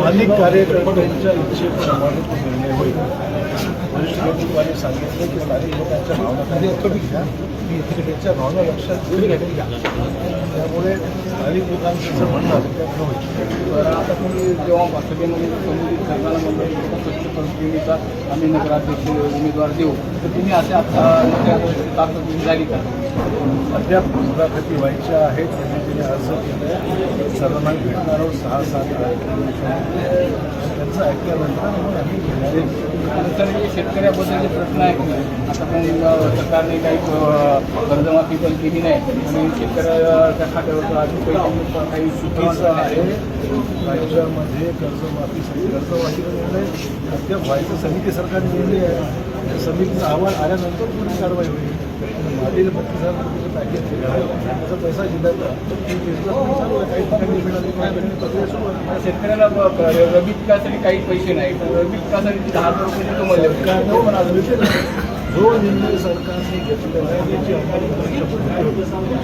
अनेक कार्यकर्त्यांच्या इच्छेप्रमाणे तो निर्णय होईल वरिष्ठ नेतृत्वाने सांगितलं की स्थानिक लोकांच्या भावना कधी कमी घ्या त्यांच्या भावना लक्षात घेऊन त्यामुळे स्थानिक लोकांचं जर म्हणणं असेल त्यात होईल तर जेव्हा बसकेमध्ये संबोधित करताना म्हणलं स्वच्छ परिस्थितीचा आम्ही नगराध्यक्ष उमेदवार देऊ. तर तुम्ही असे आता ताकद झाली का? अद्याप मुलाखती व्हायच्या आहेत त्यांनी तिने अर्ज केलं सर्वांना भेटणार आहोत सहा सात तारखेला. त्यांचं ऐकल्यानंतर आम्ही घेणारे सर हे शेतकऱ्याबद्दलचे प्रश्न आहेत ना आता पण सरकारने काही कर्जमाफी पण केली नाही. आणि शेतकऱ्याच्या खात्यावर काही चुकीचं आहे. राज्यामध्ये कर्जमाफीसाठी कर्जमाफीचा निर्णय अद्याप व्हायचं समिती सरकारने निर्णय आहे. त्या समितीचा अहवाल आल्यानंतर पुढे कारवाई होईल. मागील बत्तीस हजार पॅकेज दिलं आहे त्याचा पैसा आहे. काही ठिकाणी मिळाली काही प्रक्रिया सुरू आहे. शेतकऱ्याला ब- ब- रब्बी पिकासाठी काही पैसे नाही. तर रब्बी पिकासाठी दहा हजार सरकारने जो निर्णय सरकारने घेतलेला आहे त्याची अंमलबजावणी